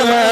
لا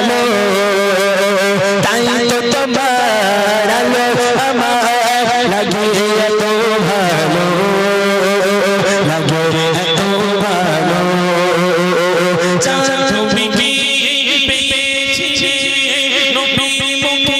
আলো তাই তো তোমার আলো আমার লাগে ভালো, লাগে এত ভালো। তুমি পেয়েছি নবী মুখে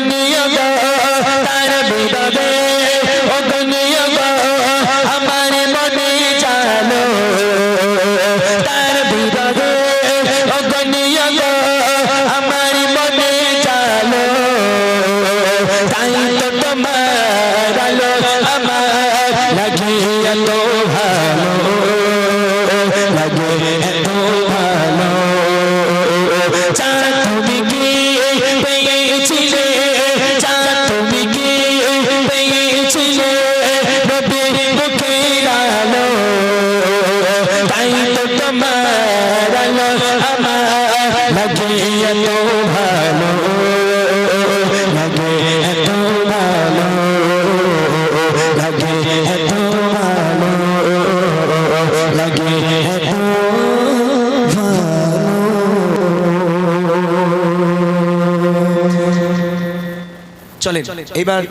দুনিয়া তার বিদাদে ও দুনিয়া লাগে এত ভালো লাগে এত ভালো লাগে এত ভালো লাগে এত চলেন। এবার